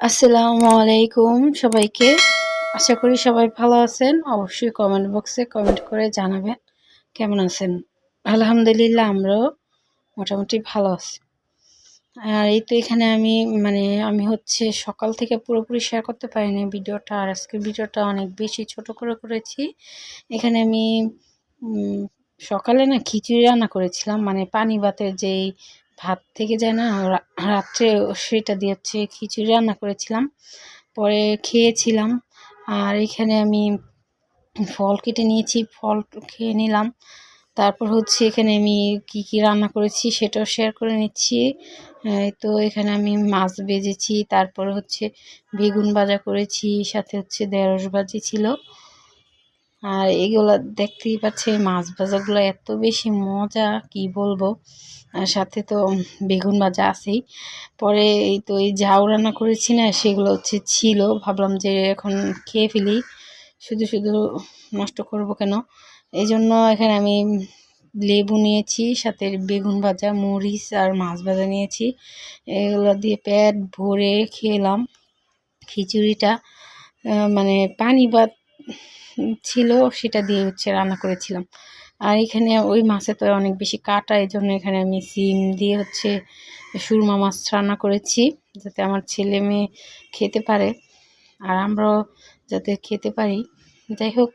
আসসালামু আলাইকুম সবাইকে। আশা করি সবাই ভালো আছেন। অবশ্যই কমেন্ট বক্সে কমেন্ট করে জানাবেন কেমন আছেন। আলহামদুলিল্লাহ আমরাও মোটামুটি ভালো আছি। আর এই তো এখানে আমি মানে আমি হচ্ছে সকাল থেকে পুরোপুরি শেয়ার করতে পারিনি ভিডিওটা। আর আজকের ভিডিওটা অনেক বেশি ছোট করে করেছি। এখানে আমি সকালে না খিচুড়ি রান্না করেছিলাম। মানে পানি ভাতের যেই ভাত থেকে যায় না রাত্রে সেটা দিয়ে হচ্ছে খিচুড়ি রান্না করেছিলাম। পরে খেয়েছিলাম আর এখানে আমি ফল কেটে নিয়েছি, ফল খেয়ে নিলাম। তারপর হচ্ছে এখানে আমি কি কি রান্না করেছি সেটাও শেয়ার করে নিচ্ছি। তো এখানে আমি মাছ ভেজেছি তারপর হচ্ছে বেগুন ভাজা করেছি, সাথে হচ্ছে ঢেঁড়স ভাজি ছিল। আর এগুলো দেখতেই পাচ্ছি মাছ ভাজাগুলো এত বেশি মজা, কি বলব? আর সাথে তো বেগুন ভাজা আছেই। পরে এই তো এই ঝাউ রান্না করেছি না, সেগুলো হচ্ছে ছিল। ভাবলাম যে এখন খেয়ে ফেলি। শুধু শুধু নষ্ট করব কেন? এই জন্য এখানে আমি লেবু নিয়েছি, সাথে বেগুন ভাজা, মরিচ আর মাছ ভাজা নিয়েছি। এগুলো দিয়ে পেট ভরে খেলাম খিচুড়িটা। মানে পানি ভাত ছিল, সেটা দিয়ে হচ্ছে রান্না করেছিলাম। আর এখানে ওই মাছে তো অনেক বেশি কাটা এই জন্য এখানে আমি সিম দিয়ে হচ্ছে সুরমা মাছ রান্না করেছি, যাতে আমার ছেলে মেয়ে খেতে পারে। আর আমরাও যাতে খেতে পারি। যাই হোক,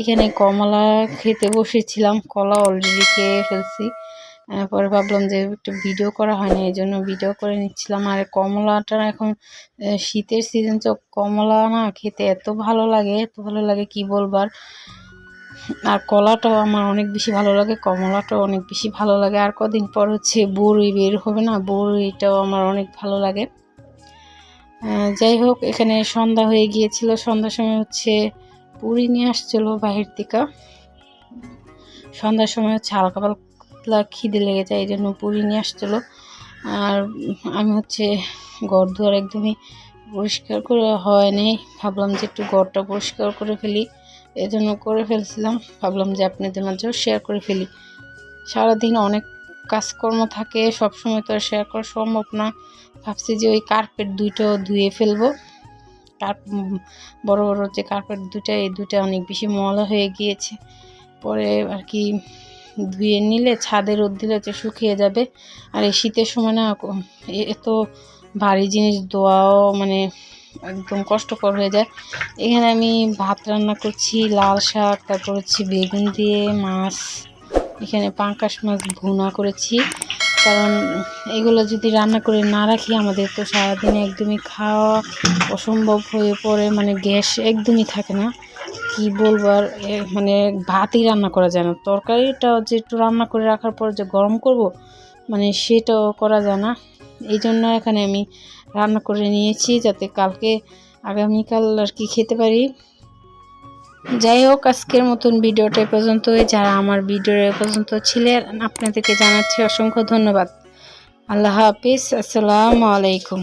এখানে কমলা খেতে বসেছিলাম, কলা অলরেডি খেয়ে ফেলছি। পরে ভাবলাম যে একটু ভিডিও করা হয়নি, এই জন্য ভিডিও করে নিচ্ছিলাম। আর কমলাটা এখন শীতের সিজন তো কমলা না খেতে এত ভালো লাগে, এত ভালো লাগে কি বলবার? আর কলাটাও আমার অনেক বেশি ভালো লাগে, কমলাটাও অনেক বেশি ভালো লাগে। আর কদিন পর হচ্ছে বড়ই বের হবে না বড়ইটাও আমার অনেক ভালো লাগে। যাই হোক, এখানে সন্ধ্যা হয়ে গিয়েছিল, সন্ধ্যার সময় হচ্ছে পুরি নিয়ে আসছিল বাহির থেকে। সন্ধ্যার সময় হচ্ছে হালকা পাতলা খিদে লেগে যায়, এই জন্য পুরি নিয়ে আসছিল। আর আমি হচ্ছে ঘর দুয়ার একদমই পরিষ্কার করে হয় হয়নি ভাবলাম যে একটু ঘরটা পরিষ্কার করে ফেলি, এজন্য করে ফেলছিলাম। ভাবলাম যে আপনাদের মাঝেও শেয়ার করে ফেলি। সারাদিন অনেক কাজকর্ম থাকে সব সময় তো আর শেয়ার করা সম্ভব না। ভাবছি যে ওই কার্পেট দুইটাও ধুয়ে ফেলব। কার্প বড় বড় যে কার্পেট দুটা এই দুটা অনেক বেশি ময়লা হয়ে গিয়েছে। পরে আর কি ধুয়ে নিলে, ছাদে রোদ দিলে হচ্ছে শুকিয়ে যাবে। আর এই শীতের সময় না এত ভারী জিনিস ধোয়াও মানে একদম কষ্টকর হয়ে যায়। এখানে আমি ভাত রান্না করছি, লাল শাক, তারপর হচ্ছে বেগুন দিয়ে মাছ, এখানে পাঙ্কাশ মাছ ভুনা করেছি। কারণ এগুলো যদি রান্না করে না রাখি, আমাদের তো সারাদিনে একদমই খাওয়া অসম্ভব হয়ে পড়ে মানে গ্যাস একদমই থাকে না। কি বলবার মানে ভাতই রান্না করা যায় না। তরকারিটাও যে একটু রান্না করে রাখার পর যে গরম করব মানে সেটাও করা যায় না। এই জন্য এখানে আমি রান্না করে নিয়েছি যাতে কালকে আগামীকাল আর কি খেতে পারি। যাই হোক, আজকের মতন ভিডিওটা এ পর্যন্তই। যারা আমার ভিডিও এ পর্যন্ত ছিলেন, আপনাদেরকে জানাচ্ছি অসংখ্য ধন্যবাদ। আল্লাহ হাফিজ, আসসালামু আলাইকুম।